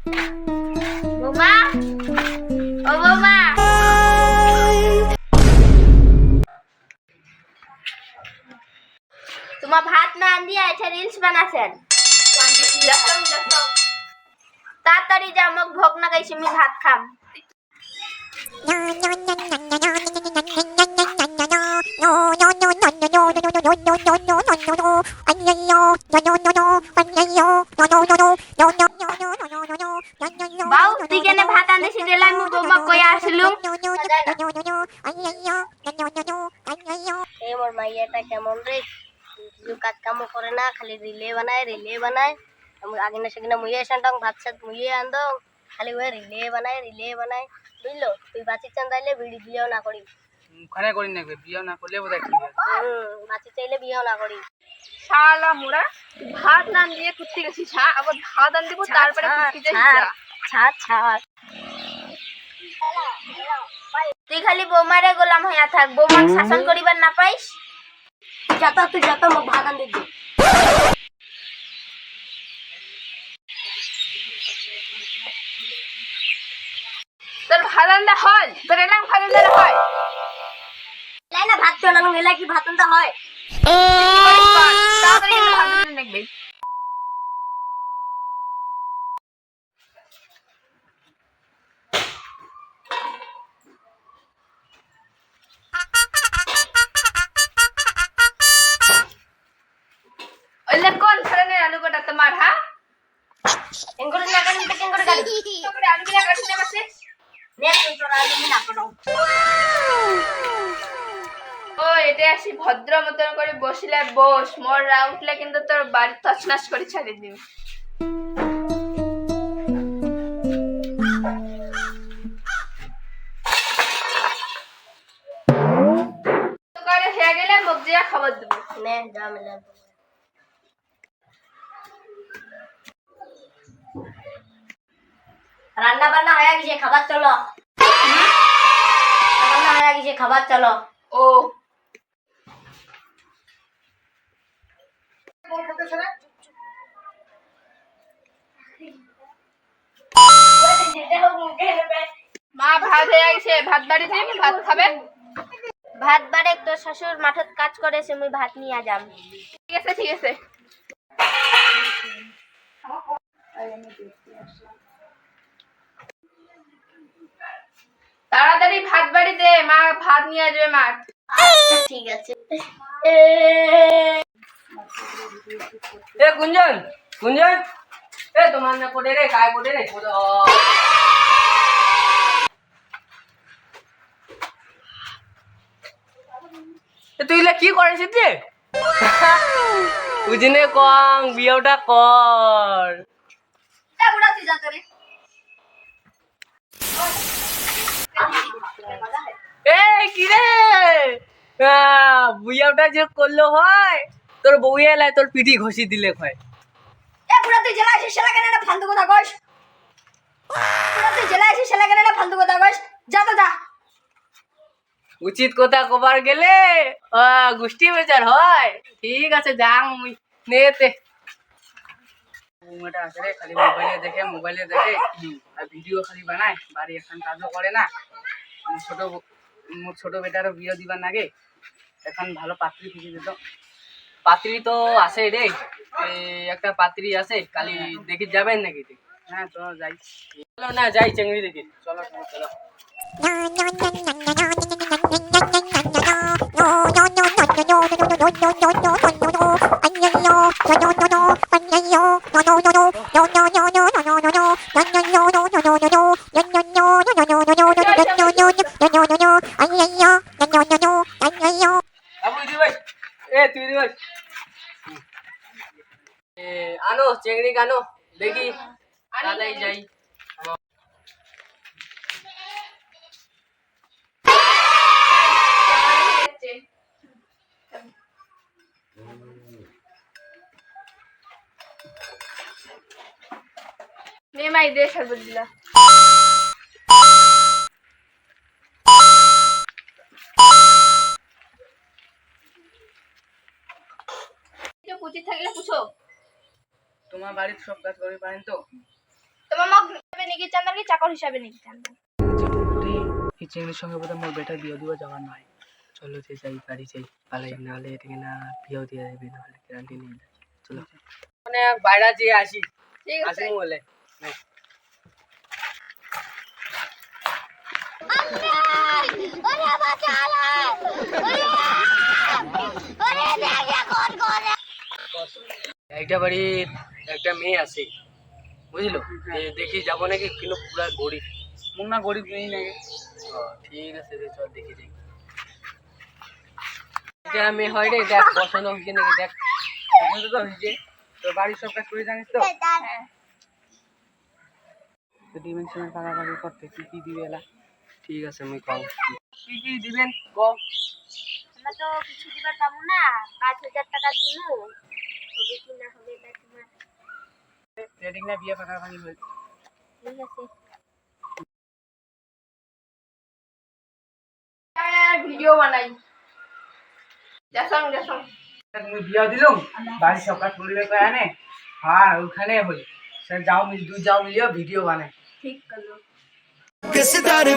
বৌমা ও বৌমা তোমার ভাত না দিয়ে আছে রিলস বানাছেন তাড়াতাড়ি যা মোক ভোগ না গাইছি আমি ভাত খাম বাউ এই মোর মাইয়াটা কেমন রে? কিছু কাজ কাম করে না খালি রিলে বানায় রিলে বানায়। আমি আগে না সেখানে মুইয়ে এসেন ভাত সাত মুইয়ে আনদং খালি ওই রিলে বানায় রিলে বানায়। বুঝলো? তুই বাঁচি চান তাইলে বিড়ি বিয়েও না করি। মুখখানে করি না বিয়ে না করলে বোধহয় ঠিক বাঁচি চাইলে বিয়েও না করি। শালা মোরা ভাত না দিয়ে কুত্তি গেছিস আবার ভাত আন দিব তারপরে কুত্তি যাইস ছাড় ছাড়। তুই খালি বৌমারে গোলাম হইয়া থাক। বৌমাক শাসন করিবার না পাইস? যত তুই যত মোক ভাত আন দিবি তোর আনতে হল তোর এলাম আনতে হয় লাই না ভাত চলানো কি ভাত আনতে হয় তাড়াতাড়ি দেখবি। কাটি তো কেঙ্গুলো কাটি তোমরা আলু গুলা কাটতে পারছিস নে তুই তোর কাটো ও এটা আসি ভদ্র মতন করে বসিলে বস। মোর রা উঠলে কিন্তু তোর বাড়ি তছনাছ করে ছাড়ি দিবি। খবর দেবো। নে, যা মিলে রান্না বান্না হয়ে গেছে খাবার চলো। রান্না হয়ে গেছে খাবার চলো। ও। মা ভাত হয়ে গেছে। ভাত বাড়ি দিবি ভাত খাবে? ভাত বাড়ে তোর শ্বশুর মাঠত কাজ করেছে মুই ভাত নিয়ে যাম। ঠিক আছে ঠিক আছে তাড়াতাড়ি ভাত বাড়ি দে মা ভাত নিয়ে আসবে মাঠ আচ্ছা ঠিক আছে। এ গুঞ্জন গুঞ্জন। এ তোমার না পড়ে রে গায়ে পড়ে রে এ তুই কি করেছিস রে বুঝিনে কং বিয়েটা কর। এ কি রে? আহ, বুইয়াটা যে করল হয় তোর বউয়ে এলাই তোর পিঠি ঘষি দিলে হয়। এ পুরা তুই জেলা আসিস সেলা কেন না ফালতু কথা কইস? পুরা তুই জেলা আসিস সেলা কেন না ফালতু কথা কইস? যা তো যা। উচিত কথা কবার গেলে গোষ্ঠী বেচার হয়। ঠিক আছে যাং মুই নেতে। বৌমাটা আছে রে খালি মোবাইলে দেখে মোবাইলে দেখে আর ভিডিও খালি বানায় বাড়ি এখন কাজও করে না। ছোট বউ- মোর ছোট বেটারও বিয়ে দিবার নাগে। এখন ভালো পাত্রী খুঁজে দিত। পাত্রী তো আছে রে। একটা পাত্রী আছে কালি দেখি যাবেন নাকি? হ্যাঁ চলো যাই। চলো না, যাই চেংড়ি দেখি। চলো চলো চলো। বাবু তুই ভাই আনো চেংড়ি আনো দেখি দাদাই যাই মেয়ে মাই দে সর্বত পুচি থাকলে পুছো তোমার বাড়ির সব কাজ করে পারেন তো? তোমার মগ কি চান নাকি? চাকর হিসাবে নাকি চান এই চেংড়ির সঙ্গে বোধহয় মোর বেটা বিয়ে দিবা যাওয়ার নয়। চলো যে যাই গাড়ি যাই। পালাই নাহলে এটাকে না বিয়েও দিয়ে যাবে নাহলে গ্যারান্টি নেই চলো। মানে বাইরে যেয়ে আসি ঠিক আছে। আসি বলে। একটা বাড়ির একটা মেয়ে আছে বুঝলো? দেখি যাব নাকি কিন্তু পুরা গরিব। মুখ না গরিব নেই নাকি? ঠিক আছে রে চল দেখি যাই। এটা মেয়ে হয় রে দেখ পছন্দ হয়েছে নাকি দেখ। পছন্দ তো হয়েছে। তো বাড়ির সব কাজ করে জানিস তো? হ্যাঁ ডিমেনশনের কাটাকাটি করতে কি কি দিবে এলা? ঠিক আছে আমি কম। কি কি দিবেন? কম। আমরা তো কিছু দিবার পাবো না। পাঁচ হাজার টাকা দিব বিয়া দিলুম বাড়ি সকাল খুলবে কয় আনে হ্যাঁ ওখানে হই। সে যাও দুই যাও মিলিও ভিডিও বানাই। ঠিক করল। किस तारे